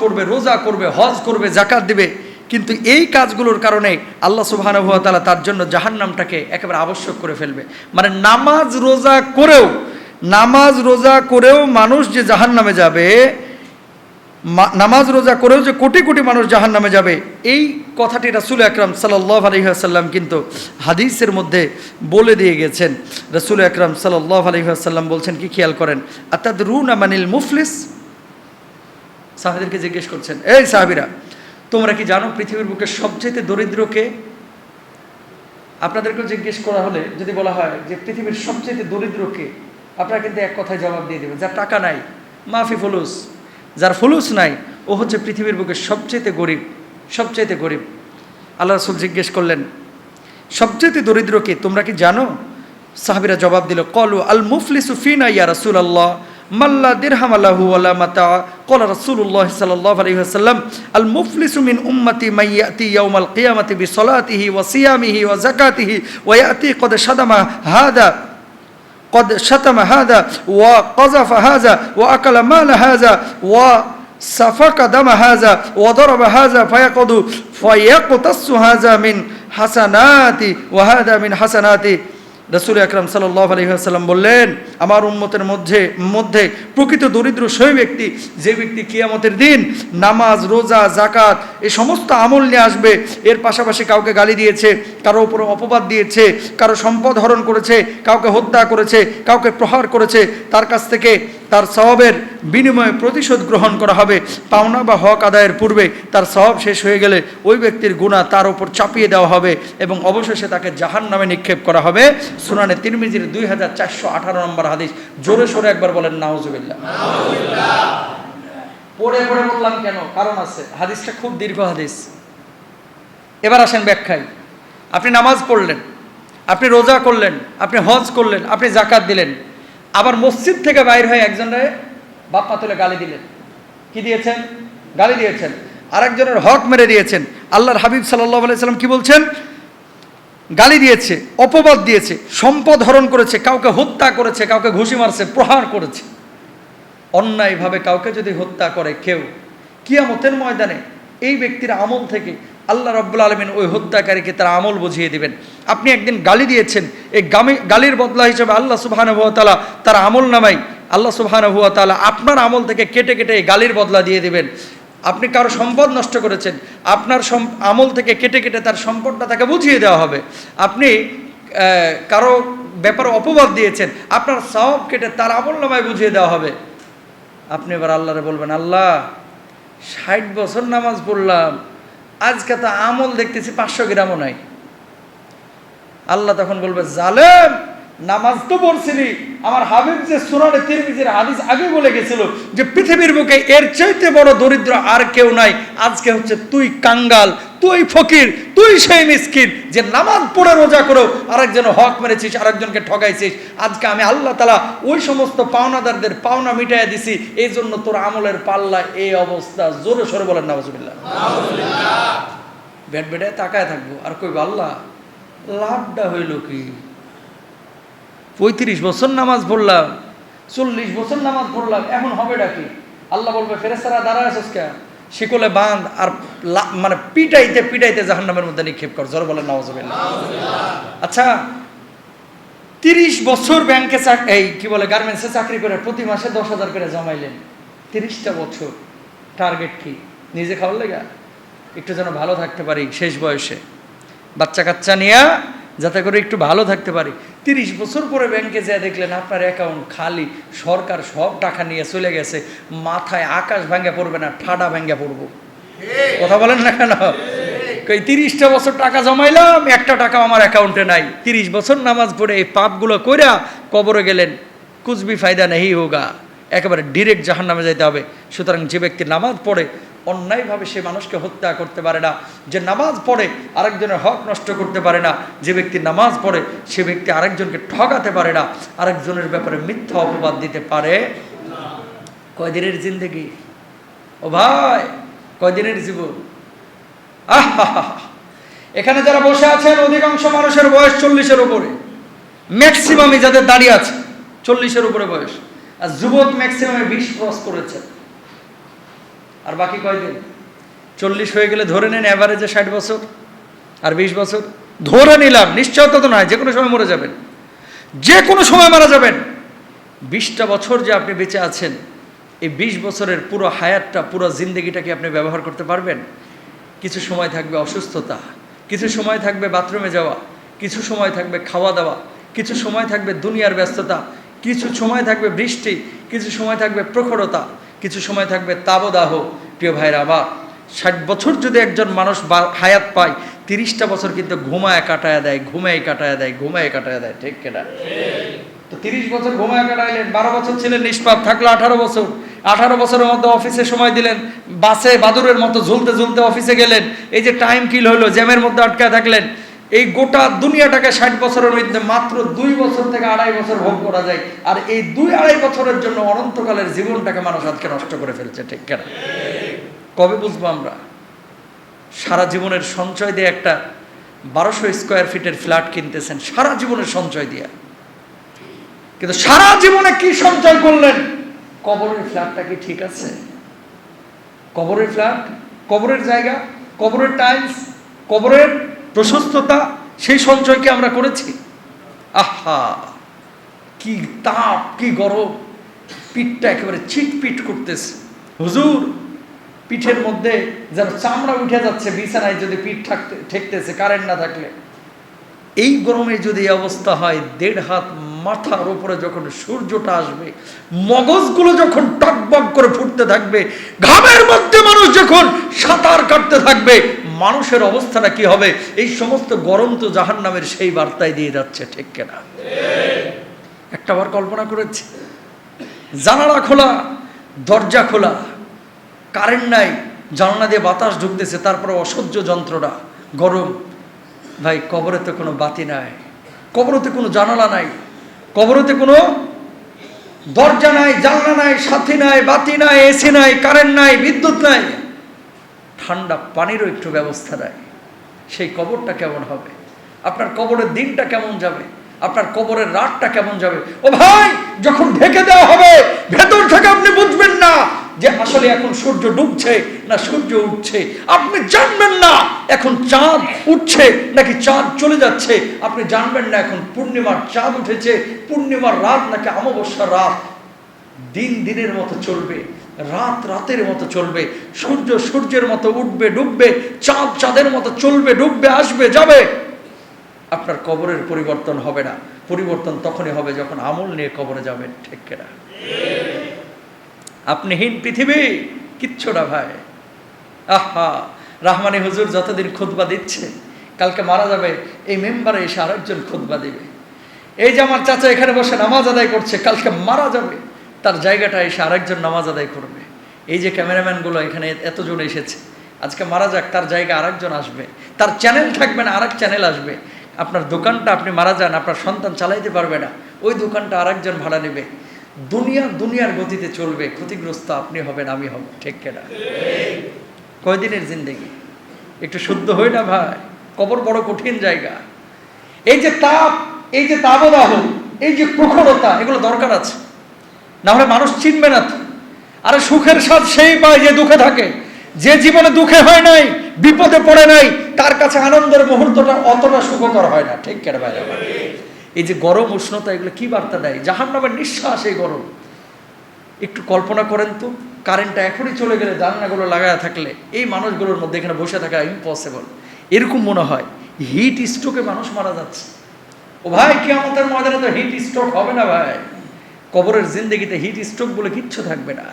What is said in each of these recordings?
পড়বে রোজা করবে, হজ করবে জাকাত দিবে। কিন্তু এই কাজগুলোর কারণে আল্লাহ সুবহানাহু ওয়া তাআলা তার জন্য জাহান্নামটাকে একেবারে আবশ্যক করে ফেলবে। মানে নামাজ রোজা করেও, নামাজ রোজা করেও মানুষ যে জাহান্নামে যাবে নামাজ রোজা করেও যে কোটি কোটি মানুষ জাহান নামে যাবে, এই কথাটি রাসুল আকরাম সাল্লাহ আলহিহাসাল্লাম কিন্তু হাদিসের মধ্যে বলে দিয়ে গেছেন। রাসুল আকরাম সাল্লাহ আলহিহাসাল্লাম বলছেন, কি খেয়াল করেন? আতাদ রুন আমানিল মুফলিস? সাহাবিদেরকে জিজ্ঞেস করছেন, এই সাহাবিরা, তোমরা কি জানো পৃথিবীর বুকে সবচেয়ে দরিদ্রকে? আপনাদেরকেও জিজ্ঞেস করা হলে যদি বলা হয় যে পৃথিবীর সবচেয়ে দরিদ্রকে, আপনারা কিন্তু এক কথায় জবাব দিয়ে দেবেন, যার টাকা নাই, মাফি ফুলুস। যার ফুলুস নাই, ও হচ্ছে পৃথিবীর বুকে সবচেয়ে গরিব সবচেয়ে গরিব। আল্লাহ রসুল জিজ্ঞেস করলেন সবচেয়ে দরিদ্রকে তোমরা কি জানো? সাহাবিরা জবাব দিল, কলু আল মুফলিসু ফিনা ইয়া রাসূল আল্লাহ মাল্লা দিরহাম আলাহু ওয়ালা মাতা قال رسول الله صلى الله عليه وسلم المفلس من أمتي من يأتي يوم القيامة بصلاته وصيامه وزكاته ويأتي قد شدم هذا قد شتم هذا وقذف هذا وأكل مال هذا وسفك دم هذا وضرب هذا فيقض فيقتص هذا من حسناتي وهذا من حسناتي রসুল আকরাম সাল্লাহ আলহিহাসাল্লাম বললেন, আমার উন্মতের মধ্যে মধ্যে প্রকৃত দরিদ্র সেই ব্যক্তি, যে ব্যক্তি কিয়ামতের দিন নামাজ, রোজা জাকাত এই সমস্ত আমল নিয়ে আসবে, এর পাশাপাশি কাউকে গালি দিয়েছে, কারও উপর অপবাদ দিয়েছে, কারও সম্পদ হরণ করেছে, কাউকে হত্যা করেছে, কাউকে প্রহার করেছে, তার কাছ থেকে তার সওয়াবের বিনিময়ে প্রতিশোধ গ্রহণ করা হবে। পাওনা বা হক আদায়ের পূর্বে তার সওয়াব শেষ হয়ে গেলে ওই ব্যক্তির গুণা তার উপর চাপিয়ে দেওয়া হবে এবং অবশেষে তাকে জাহান নামে নিক্ষেপ করা হবে। সুনানে তিরমিজির দুই হাজার চারশো আঠারো নম্বর হাদিস। জোরে সোরে একবার বলেন, নাউজুবিল্লাহ। পড়ে পড়ে বললাম কেন? কারণ আছে। হাদিসটা খুব দীর্ঘ হাদিস। এবার আসেন ব্যাখ্যায়। আপনি নামাজ পড়লেন, আপনি রোজা করলেন, আপনি হজ করলেন, আপনি জাকাত দিলেন। আবার মসজিদ থেকে বাইর হয়ে একজনের বাপ্পা তুলে গালি দিলেন। কি দিয়েছেন? গালি দিয়েছেন। আরেকজনের হক মেরে দিয়েছেন। আল্লাহর হাবিব সাল্লাহ আলাইসাল্লাম কি বলছেন? গালি দিয়েছে, অপবাদ দিয়েছে, সম্পদ হরণ করেছে, কাউকে হত্যা করেছে, কাউকে ঘুষি মারছে, প্রহার করেছে। অন্যায়ভাবে কাউকে যদি হত্যা করে কেউ, কিয়ামতের ময়দানে এই ব্যক্তির আমল থেকে আল্লাহ রব্বুল আলমিন ওই হত্যাকারীকে তার আমল বুঝিয়ে দিবেন। আপনি একদিন গালি দিয়েছেন, এই গামি, গালির বদলা হিসেবে আল্লাহ সুবহান হুয়া তালা তার আমল নামাই আল্লাহ সুবহান হুয়া তালা আপনার আমল থেকে কেটে কেটে এই গালির বদলা দিয়ে দিবেন। আপনি কারও সম্পদ নষ্ট করেছেন, আপনার আমল থেকে কেটে কেটে তার সম্পদটা তাকে বুঝিয়ে দেওয়া হবে। আপনি কারও ব্যাপারে অপবাদ দিয়েছেন, আপনার সব কেটে তার আমল নামায় বুঝিয়ে দেওয়া হবে। আপনি এবার আল্লাহরে বলবেন, আল্লাহ, ষাট বছর নামাজ পড়লাম আজকে তো আমল দেখতেছি পাঁচশো গ্রামও নাই। আল্লাহ তখন বলবে জালেম! নামাজ তো পড়ছিলি। আমার হাবিব যে সুরানে তিরমিজির হাদিস আগে বলে গেছিল যে পৃথিবীর বুকে এর চাইতে বড় দরিদ্র আর কেউ নাই। আজকে হচ্ছে তুই কাঙ্গাল তুই ফকির তুই সেই মিসকিন যে নামাজ পড়ে রোজা করো আরেকজন হক মেরেছিস আরেকজনকে ঠকাইছিস আজকে আমি আল্লাহ তালা ওই সমস্ত পাওনাদারদের পাওনা মিটাইয়া দিছি। এই জন্য তোর আমলের পাল্লা এই অবস্থা। জোরে সরে বলেন নামাজুবিল্লাহ বেড বেডে তাকায় থাকব। আর কই আল্লাহ লাভটা হইল কি? পঁয়ত্রিশ বছর নামাজ পড়লাম, চল্লিশ বছর নামাজ পড়লাম, এখন হবে ডাকি আল্লাহ বলবে ফেরেস্তারা দাঁড়ায় আছিস কে শিকলে বাঁধ আর মানে পিটাইতে পিটাইতে জাহান্নামের মধ্যে নিক্ষেপ কর জ্বর জোর বলেন নওয়াজ আচ্ছা তিরিশ বছর ব্যাংকে এই কি বলে, গার্মেন্টসে চাকরি করে, প্রতি মাসে দশ হাজার করে জমাইলেন। তিরিশটা বছর, টার্গেট কি? নিজে খাওয়ার লেগা? একটু যেন ভালো থাকতে পারি শেষ বয়সে। বাচ্চা কাচ্চা নিয়ে যাতে করে একটু ভালো থাকতে পারি। তিরিশ বছর পরে ব্যাংকে যা দেখলেন আপনার অ্যাকাউন্ট খালি, সরকার সব টাকা নিয়ে চলে গেছে, মাথায় আকাশ ভাঙ্গা পড়বে না, ঠাডা ভাঙ্গা পড়ব। কথা বলেন না কেন? কই, তিরিশটা বছর টাকা জমাইলাম, একটা টাকা আমার অ্যাকাউন্টে নাই। তিরিশ বছর নামাজ পড়ে এই পাপগুলো কইরা কবরে গেলেন কুচবি ফায়দা নেই হোগা। একেবারে ডিরেক্ট জাহান নামে যাইতে হবে। সুতরাং যে ব্যক্তি নামাজ পড়ে অন্যায়ভাবে সে মানুষকে হত্যা করতে পারে না। যে নামাজ পড়ে আরেকজনের হক নষ্ট করতে পারে না, যে ব্যক্তি নামাজ পড়ে সে ব্যক্তি আরেকজনকে ঠকাতে পারে না, আরেকজনের ব্যাপারে মিথ্যা অপবাদ দিতে পারে। কয়দিনের জিন্দগি? ও ভাই, কয়দিনের জীবন? আহা এখানে যারা বসে আছেন, অধিকাংশ মানুষের বয়স চল্লিশের উপরে। ম্যাক্সিমামই যাদের দাঁড়িয়ে আছে, চল্লিশের উপরে বয়স। আর যুবক ম্যাক্সিমামে বিশ ক্রস করেছে। আর বাকি কয়দিন চল্লিশ হয়ে গেলে ধরে নেন অ্যাভারেজে ষাট বছর আর বিশ বছর। ধরে নিলাম নিশ্চয়তা তো নয় যে কোনো সময় মরে যাবেন। যে কোনো সময় মারা যাবেন। বিশটা বছর যে আপনি বেঁচে আছেন, এই বিশ বছরের পুরো হায়াতটা, পুরো জিন্দগিটাকে আপনি ব্যবহার করতে পারবেন। কিছু সময় থাকবে অসুস্থতা, কিছু সময় থাকবে বাথরুমে যাওয়া, কিছু সময় থাকবে খাওয়া দাওয়া, কিছু সময় থাকবে দুনিয়ার ব্যস্ততা, কিছু সময় থাকবে বৃষ্টি, কিছু সময় থাকবে প্রখরতা কিছু সময় থাকবে, তাবদাহ, প্রিয় ভাইরা আবার ষাট বছর যদি একজন মানুষ বা- হায়াত পায়, তিরিশটা বছর কিন্তু ঘুমায় কাটায় দেয় ঘুমায় কাটায় দেয় ঘুমায় কাটায় দেয়, ঠিক কেনা? তো তিরিশ বছর ঘুমায় কাটাইলেন, বারো বছর ছিলেন নিষ্পাপ, থাকল আঠারো বছর। আঠারো বছরের মধ্যে অফিসে সময় দিলেন, বাসে বাদুরের মতো ঝুলতে ঝুলতে অফিসে গেলেন, এই যে টাইম কিল হলো, জ্যামের মধ্যে আটকায় থাকলেন এই গোটা দুনিয়াটাকে ষাট বছরের মধ্যে মাত্র দুই বছর থেকে আড়াই বছর ভোগ করা যায়। আর এই দুই আড়াই বছরের জন্য অনন্তকালের জীবনটাকে মানুষ আজকে নষ্ট করে ফেলছে, ঠিক কেন? কবে বুঝব আমরা? সারা জীবনের সঞ্চয় দিয়ে একটা বারোশো স্কোয়ার ফিটের ফ্ল্যাট কিনতেছেন, সারা জীবনের সঞ্চয় দিয়ে। কিন্তু সারা জীবনে কি সঞ্চয় করলেন? কবরের ফ্ল্যাটটা কি ঠিক আছে? কবরের ফ্ল্যাট, কবরের জায়গা, কবরের টাইলস, কবরের প্রশস্ততা সেই সঞ্চয়কে আমরা করেছি। আহা! কি তাপ, কি গরম। পিঠটা একেবারে চিটপিট করতেছে। হুজুর, পিঠের মধ্যে যেন চামড়া উঠে যাচ্ছে, বিছানায় যদি পিঠ থাকতে, ঠেকতেছে, কারেন্ট না থাকলে। এই গরমে যদি অবস্থা হয়, দেড় হাত মাথার উপরে যখন সূর্যটা আসবে, মগজগুলো যখন টকবক করে ফুটতে থাকবে, ঘামের মধ্যে মানুষ যখন সাঁতার কাটতে থাকবে মানুষের অবস্থাটা কি হবে? এই সমস্ত গরম তো জাহান নামের সেই বার্তায় দিয়ে যাচ্ছে, ঠিক কেনা? একটা বার কল্পনা করেছি। জানালা খোলা, দরজা খোলা কারেন্ট নাই, জানলা দিয়ে বাতাস ঢুকতেছে, তারপরে অসহ্য যন্ত্রণা, গরম। ভাই কবরেতে কোনো বাতি নাই, কবরতে কোনো জানালা নাই, কবরতে কোনো দরজা নাই, জানলা নাই, সাথী নাই, বাতি নাই, এসি নাই কারেন্ট নাই, বিদ্যুৎ নাই। ঠান্ডা পানিরও একটু ব্যবস্থা নাই সেই কবরটা কেমন হবে? আপনার কবরের দিনটা কেমন যাবে? আপনার কবরের রাতটা কেমন যাবে? ও ভাই, যখন ঢেকে দেওয়া হবে, ভেতর থেকে আপনি বুঝবেন না যে আসলে এখন সূর্য ডুবছে না সূর্য উঠছে। আপনি জানবেন না এখন চাঁদ উঠছে নাকি চাঁদ চলে যাচ্ছে। আপনি জানবেন না এখন পূর্ণিমার চাঁদ উঠেছে, পূর্ণিমার রাত নাকি অমাবস্যার রাত। দিন দিনের মতো চলবে। রাত রাতের মতো চলবে, সূর্য সূর্যের মতো উঠবে, ডুববে, চাঁদ চাঁদের মতো চলবে, ডুববে, আসবে, যাবে। আপনার কবরের পরিবর্তন হবে না। পরিবর্তন তখনই হবে যখন আমল নিয়ে কবরে যাবেন, ঠিক কেনা? আপনি হীন পৃথিবী, কিচ্ছু না ভাই। আহা, রাহমানি হুজুর যতদিন খুতবা দিচ্ছে, কালকে মারা যাবে, এই মেম্বারে এসে আরেকজন খুতবা দিবে। এই যে আমার চাচা এখানে বসে নামাজ আদায় করছে, কালকে মারা যাবে। তার জায়গাটা এসে আরেকজন নামাজ আদায় করবে। এই যে ক্যামেরাম্যানগুলো এখানে এতজন এসেছে। আজকে মারা যাক, তার জায়গা আরেকজন আসবে। তার চ্যানেল থাকবে না, আরেক চ্যানেল আসবে। আপনার দোকানটা আপনি মারা যান, আপনার সন্তান চালাইতে পারবে না। ওই দোকানটা আরেকজন ভাড়া নেবে। দুনিয়া দুনিয়ার গতিতে চলবে। ক্ষতিগ্রস্ত আপনি হবেন, আমি হব। ঠিক কেনা? কয়দিনের জিন্দেগি? একটু শুদ্ধ হই না ভাই। কবর বড় কঠিন জায়গা। এই যে তাপ, এই যে তাবদাহ, এই যে প্রখরতা, এগুলো দরকার আছে। না হলে মানুষ চিনবে না তো। আরে সুখের স্বাদ সেই পায় যে দুঃখে থাকে। যে জীবনে দুঃখে হয় নাই, বিপদে পড়ে নাই, তার কাছে আনন্দের মুহূর্তটা অতটা সুখকর হয় না। ঠিক কেন ভাই? এই যে গরম উষ্ণতা, এগুলো কি বার্তা দেয়? জাহান নামের নিঃশ্বাস এই গরম। একটু কল্পনা করেন তো, কারেন্টটা এখনই চলে গেলে, জানলাগুলো লাগায় থাকলে, এই মানুষগুলোর মধ্যে এখানে বসে থাকা ইম্পসিবল এরকম মনে হয় হিট স্ট্রোকে মানুষ মারা যাচ্ছে। ও ভাই কি আমাদের ময়দানে তো হিট স্ট্রোক হবে না ভাই। কবরের জিন্দগিতে হিট স্ট্রোক বলে কিচ্ছু থাকবে না।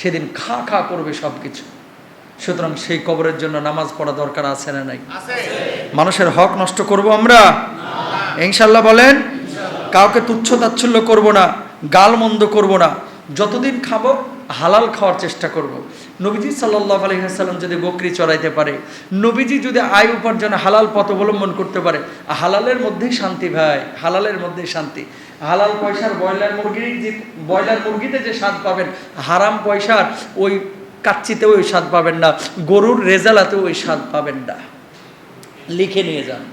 সেদিন খা খা করবে সব কিছু সুতরাং সেই কবরের জন্য নামাজ পড়া দরকার আছে না নাই? মানুষের হক নষ্ট করব আমরা? ইনশাল্লাহ বলেন কাউকে তুচ্ছ তাচ্ছল্য করব না গাল মন্দ করব না। যতদিন খাব হালাল খাওয়ার চেষ্টা করব। নবীজি সাল্লাহ আলহিহাসাল্লাম যদি বকরি চড়াইতে পারে নবীজি যদি আয় উপার্জনে হালাল পথ অবলম্বন করতে পারে হালালের মধ্যেই শান্তি ভাই হালালের মধ্যেই শান্তি। হালাল পয়সার ব্রয়লার মুরগির যে ব্রয়লার মুরগিতে যে স্বাদ পাবেন, হারাম পয়সার ওই কাচ্চিতেও ওই স্বাদ পাবেন না, গরুর রেজালাতেও ওই স্বাদ পাবেন না। লিখে নিয়ে যান।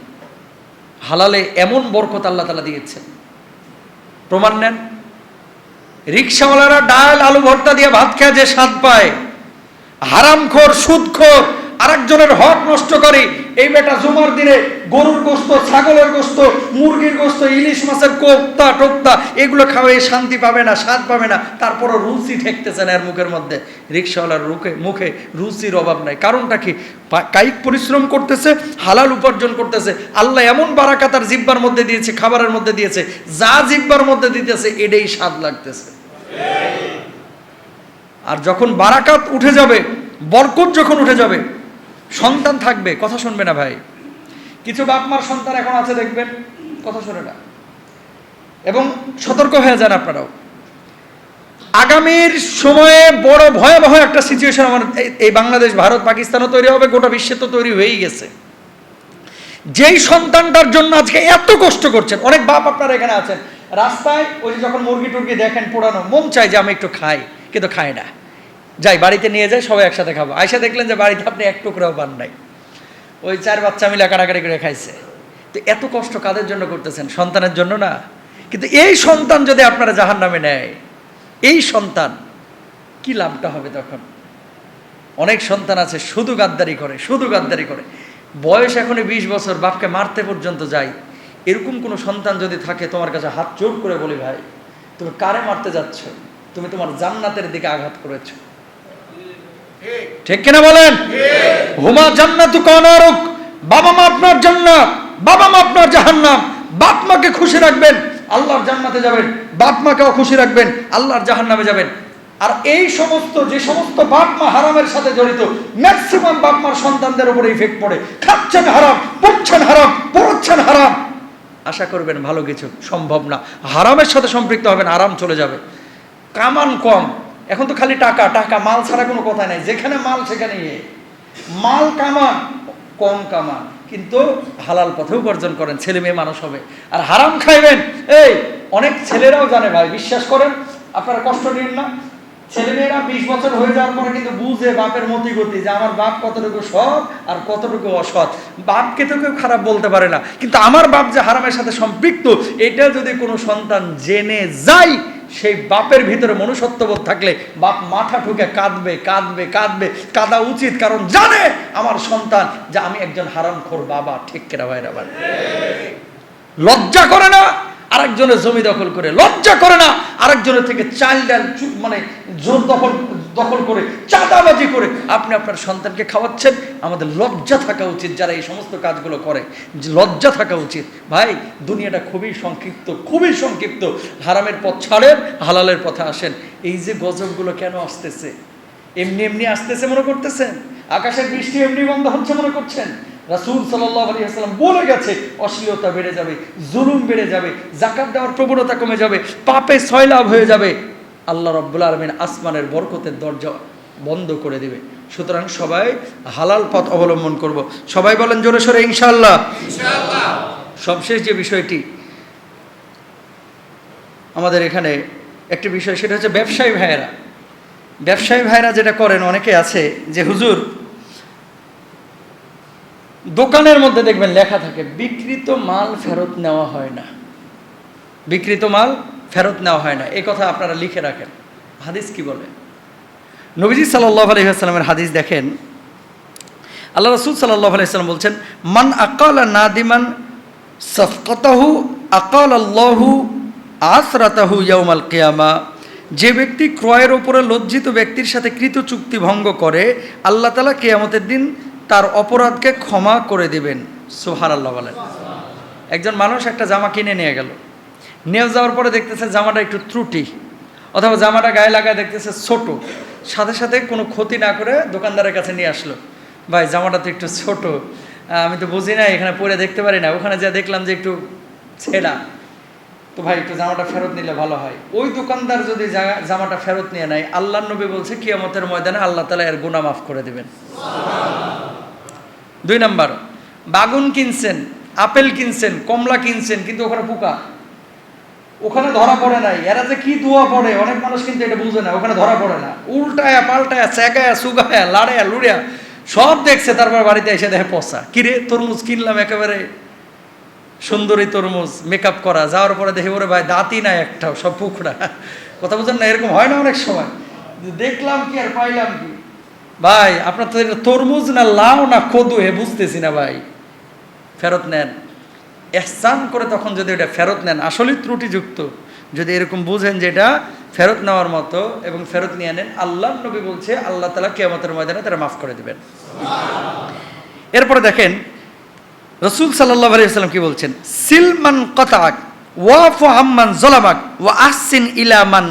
হালালে এমন বরকত আল্লাহ তালা দিয়েছেন। প্রমাণ নেন। রিক্সাওয়ালারা ডাল, আলু, ভর্তা দিয়ে ভাত খেয়ে যে স্বাদ পায়, হারামখোর, সুদখোর আরেকজনের হক নষ্ট করে। এই বেটা জুমার দিনে গরুর গোস্ত, ছাগলের গোস্ত, মুরগির গোস্ত, ইলিশ মাছের কোপ্তা, টোপ্তা, এগুলো খাওয়াই শান্তি পাবে না, স্বাদ পাবে না। তারপরও রুচি ঠেকতেছে না এর মুখের মধ্যে। রিক্সাওয়ালার মুখে মুখে রুচির অভাব নাই। কারণটা কি? কায়িক পরিশ্রম করতেছে, হালাল উপার্জন করতেছে। আল্লাহ এমন বারাকা তার জিব্বার মধ্যে দিয়েছে, খাবারের মধ্যে দিয়েছে, যা জিব্বার মধ্যে দিতেছে, এটাই স্বাদ লাগতেছে। আর যখন বারাকাত উঠে যাবে, বরকত যখন উঠে যাবে সন্তান থাকবে, কথা শুনবে না ভাই। কিছু বাপ মার সন্তান এখন আছে, দেখবেন, কথা শুনে না। এবং সতর্ক হয়ে যান আপনারাও। আগামীর সময়ে বড় ভয়াবহ একটা সিচুয়েশন আমার এই- বাংলাদেশ, ভারত, পাকিস্তানও তৈরি হবে, গোটা বিশ্বে তো তৈরি হয়েই গেছে। যেই সন্তানটার জন্য আজকে এত কষ্ট করছেন, অনেক বাপ আপনারা এখানে আছেন, রাস্তায় ওই যখন মুরগি টুরগি দেখেন পোড়ানো, মন চায় যে আমি একটু খাই, কিন্তু খায় না। যাই, বাড়িতে নিয়ে যাই, সবাই একসাথে খাব। আয়সা দেখলেন যে বাড়িতে আপনি এক টুকরাও পান নাই। ওই চার বাচ্চা মিলে কাটাকাটি করে খাইছে। তো এত কষ্ট কাদের জন্য করতেছেন? সন্তানের জন্য না। কিন্তু এই সন্তান যদি আপনারা জাহান নামে নেয়, এই সন্তান কি লাভটা হবে তখন? অনেক সন্তান আছে, শুধু গাদ্দারি করে, শুধু গাদ্দারি করে। বয়স এখনই বিশ বছর, বাপকে মারতে পর্যন্ত যায়। এরকম কোনো সন্তান যদি থাকে, তোমার কাছে হাত জোর করে বলি ভাই, তুমি কারে মারতে যাচ্ছ? তুমি তোমার জান্নাতের দিকে আঘাত করেছ। ঠিক কিনা বলেন? হুমা জান্নাতু কানারুক বাবা মা আপনার জান্নাত। বাবা মা আপনার জাহান্নাম। বাপ মাকে খুশি রাখবেন, আল্লাহর জান্নাতে যাবেন। বাপ মাকেও খুশি রাখবেন, আল্লাহর জাহান্নামে যাবেন। আর এই সমস্ত, যে সমস্ত বাপ মা হারামের সাথে জড়িত ম্যাক্সিমাম বাপ মার সন্তানদের উপরে ইফেক্ট পড়ে। খাচ্ছেন হারাম, পড়ছেন হারাম পড়ছেন হারাম। আশা করবেন ভালো কিছু, সম্ভব না। হারামের সাথে সম্পৃক্ত হবেন, আরাম চলে যাবে। কামান কম। এখন তো খালি টাকা টাকা, মাল ছাড়া কোনো কথা নাই। যেখানে মাল, সেখানে ইয়ে। মাল কামান, কম কামান। কিন্তু হালাল পথে উপার্জন করেন, ছেলে মেয়ে মানুষ হবে। আর হারাম খাইবেন। এই, অনেক ছেলেরাও জানে ভাই, বিশ্বাস করেন, আপনারা কষ্ট নিন না। ছেলেমেয়েরা বিশ বছর হয়ে যাওয়ার পরে কিন্তু বুঝে বাপের মতি গতি যে আমার বাপ কতটুকু সৎ আর কতটুকু অসৎ। বাপকে তো কেউ খারাপ বলতে পারে না। কিন্তু আমার বাপ যে হারামের সাথে সম্পৃক্ত, এটা যদি কোনো সন্তান জেনে যায় সেই বাপের ভিতরে মনুষ্যত্ববোধ থাকলে বাপ মাথা ঠুকে কাঁদবে কাঁদবে কাঁদবে। কাঁদা উচিত, কারণ জানে আমার সন্তান যে আমি একজন হারামখোর বাবা। ঠিক কেরা ভাইরা ভাই লজ্জা করে না আরেকজনের জমি দখল করে। লজ্জা করে না আরেকজনের থেকে চাল ডাল মানে জোর দখল দখল করে, চাঁদাবাজি করে আপনি আপনার সন্তানকে খাওয়াচ্ছেন। আমাদের লজ্জা থাকা উচিত যারা এই সমস্ত কাজগুলো করে। লজ্জা থাকা উচিত। ভাই, দুনিয়াটা খুবই সংক্ষিপ্ত খুবই সংক্ষিপ্ত। হারামের পথ ছাড়েন, হালালের পথে আসেন। এই যে গজবগুলো কেন আসতেছে? এমনি এমনি আসতেছে মনে করতেছেন? আকাশের বৃষ্টি এমনি বন্ধ হচ্ছে মনে করছেন? রাসুল সাল্লাহ আলী আসসালাম বলে গেছে, অশ্লীলতা বেড়ে যাবে, জুলুম বেড়ে যাবে জাকাত দেওয়ার প্রবণতা কমে যাবে, পাপে সয়লাভ হয়ে যাবে। আল্লাহ রব্বুল আলমিন আসমানের বরকতের দরজা বন্ধ করে দেবে। সুতরাং সবাই হালাল পথ অবলম্বন করব। সবাই বলেন জোরে সোরে ইনশাল্লাহ সবশেষ যে বিষয়টি আমাদের এখানে একটি বিষয় সেটা হচ্ছে ব্যবসায়ী ভাইয়েরা। ব্যবসায়ী ভাইরা যেটা করেন অনেকে আছে যে হুজুর দোকানের মধ্যে দেখবেন লেখা থাকে বিকৃত মাল ফেরত নেওয়া হয় না। বিকৃত মাল ফেরত নেওয়া হয় না। এই কথা আপনারা লিখে রাখেন। হাদিস কি বলে? নবীজি সাল্লাহ আলহিহাস্লামের হাদিস দেখেন। আল্লাহ রসুল সাল্লাহ আলাইসাল্লাম বলছেন, মান আকাল নাদিমান সফকতাহু আকাল আল্লাহু আসরাতাহু ইয়াউমাল কেয়ামা। যে ব্যক্তি ক্রয়ের ওপরে লজ্জিত ব্যক্তির সাথে কৃত চুক্তি ভঙ্গ করে, আল্লাহ তালা কেয়ামতের দিন তার অপরাধকে ক্ষমা করে দিবেন। সোহার আল্লাহ বলেন। একজন মানুষ একটা জামা কিনে নিয়ে গেল। নিয়ে যাওয়ার পরে দেখতেছে জামাটা একটু ত্রুটি, অথবা জামাটা গায়ে লাগায় দেখতেছে ছোট। সাথে সাথে কোনো ক্ষতি না করে দোকানদারের কাছে নিয়ে আসলো। ভাই, জামাটা তো একটু ছোট আমি তো বুঝি না এখানে পরে দেখতে পারি না। ওখানে যা দেখলাম যে একটু ছেঁড়া। তো ভাই, একটু জামাটা ফেরত নিলে ভালো হয়। ওই দোকানদার যদি জামাটা ফেরত নিয়ে নেয় আল্লাহ নবী বলছে, কিয়ামতের ময়দানে আল্লাহ তালা এর গুণা মাফ করে দেবেন। দুই নাম্বার, বাগুন কিনছেন, আপেল কিনছেন, কমলা কিনছেন, কিন্তু ওখানে পোকা। ওখানে ধরা পড়ে নাই। এরা যে কি দোয়া পড়ে, অনেক মানুষ কিন্তু এটা বুঝে না, ওখানে ধরা পড়ে না। উল্টায়া, পাল্টায়া চেকায়া সুগায়া, লাড়ায়া, লুড়িয়া, সব দেখছে, তারপর বাড়িতে এসে দেখে পচা। কিরে তরমুজ কিনলাম একেবারে? সুন্দরী তরমুজ মেকআপ করা। যাওয়ার পরে দেখে, ওরে ভাই, দাঁতই নাই একটাও, সব পুকড়া কথা বুঝেন না, এরকম হয় না অনেক সময়। দেখলাম কি আর পাইলাম কি? ভাই, আপনার তো তরমুজ না লাউ না কদু হে বুঝতেছি না ভাই। ফেরত নেন। এহসান করে তখন যদি এটা ফেরত নেন, আসলেই ত্রুটিযুক্ত। যদি এরকম বুঝেন যে এটা ফেরত নেওয়ার মতো এবং ফেরত নিয়ে নেন, আল্লাহ নবী বলছে, আল্লাহ তালা কেয়ামতের ময়দানে তারা মাফ করে দেবেন। এরপরে দেখেন, রসুল সাল্লাহ আলাইসাল্লাম কি বলছেন? সিলমান কতাক ওয়াফু আম্মান জলামাক, ওয়া আসিন ইলামান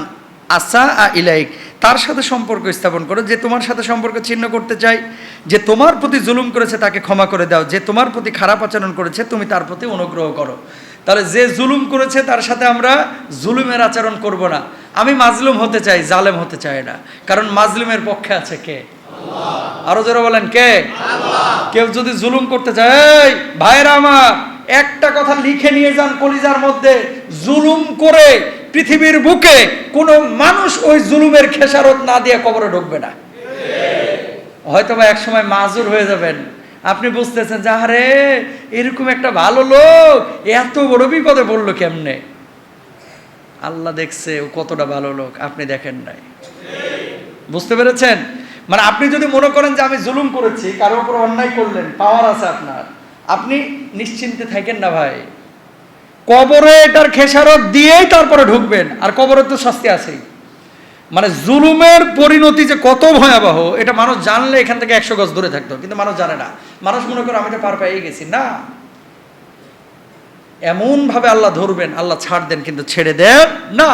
আসা আ ইলাইক। তার সাথে সম্পর্ক স্থাপন করো যে তোমার সাথে সম্পর্ক ছিন্ন করতে চাই যে তোমার প্রতি জুলুম করেছে তাকে ক্ষমা করে দাও যে তোমার প্রতি খারাপ আচরণ করেছে তুমি তার প্রতি অনুগ্রহ করো। তাহলে যে জুলুম করেছে তার সাথে আমরা জুলুমের আচরণ করব না। আমি মাজলুম হতে চাই জালেম হতে চাই না। কারণ মাজলুমের পক্ষে আছে কে? আরও জোরে বলেন কে? কেউ যদি জুলুম করতে চায় ভাইরা আমার একটা কথা লিখে নিয়ে যান কলিজার মধ্যে জুলুম করে পৃথিবীর বুকে কোনো মানুষ ওই জুলুমের খেসারত না দিয়ে কবরে ঢুকবে না। হয়তো বা একসময় মাজুর হয়ে যাবেন। আপনি বুঝতেছেন যে আরে এরকম একটা ভালো লোক, এত বড় বিপদে পড়ল কেমনে? আল্লাহ দেখছে ও কতটা ভালো লোক, আপনি দেখেন নাই। বুঝতে পেরেছেন? মানে আপনি যদি মনে করেন যে, আমি জুলুম করেছি কারোর উপর অন্যায় করলেন পাওয়ার আছে আপনার। আপনি নিশ্চিন্তে থাকেন না ভাই। কবরে এটার খেসারত দিয়েই তারপরে ঢুকবেন, আর কবরে তো শাস্তি আছেই। মানে জুলুমের পরিণতি যে কত ভয়াবহ, এটা মানুষ জানলে এখান থেকে একশো গজ দূরে থাকতো, কিন্তু মানুষ জানে না। মানুষ মনে করে, আমি তো পার পেয়ে গেছি। না। এমনভাবে আল্লাহ ধরবেন, আল্লাহ ছাড় দেন, কিন্তু ছেড়ে দেন না।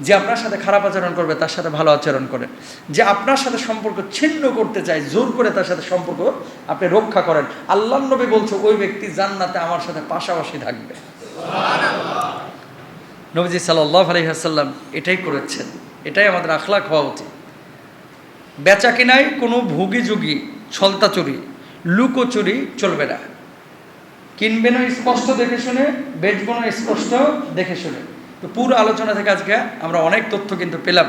যে আপনার সাথে খারাপ আচরণ করবে, তার সাথে ভালো আচরণ করেন। যে আপনার সাথে সম্পর্ক ছিন্ন করতে চায়, জোর করে তার সাথে সম্পর্ক আপনি রক্ষা করেন। আল্লাহ নবী বলছে, ওই ব্যক্তি জান্নাতে আমার সাথে পাশাপাশি থাকবে। নবীজি সাল্লাহ আলহিহাসাল্লাম এটাই করেছেন। এটাই আমাদের আখলাক হওয়া উচিত। বেচা কিনায় কোনো ভুগি যুগি ছলতাচুরি লুকোচুরি চলবে না। কিনবেনও স্পষ্ট দেখে শুনে, বেচবেনও স্পষ্ট দেখে শুনে। তো পুরো আলোচনা থেকে আজকে আমরা অনেক তথ্য কিন্তু পেলাম।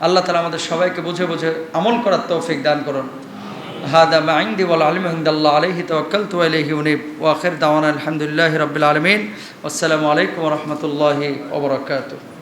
আল্লাহ তালা আমাদের সবাইকে বুঝে বুঝে আমল করার তৌফিক দান করুন। هذا ما عندي والعلم عند الله عليه توكلت وإليه أنيب. وآخر دعوانا الحمد لله رب العالمين. والسلام عليكم ورحمة الله وبركاته.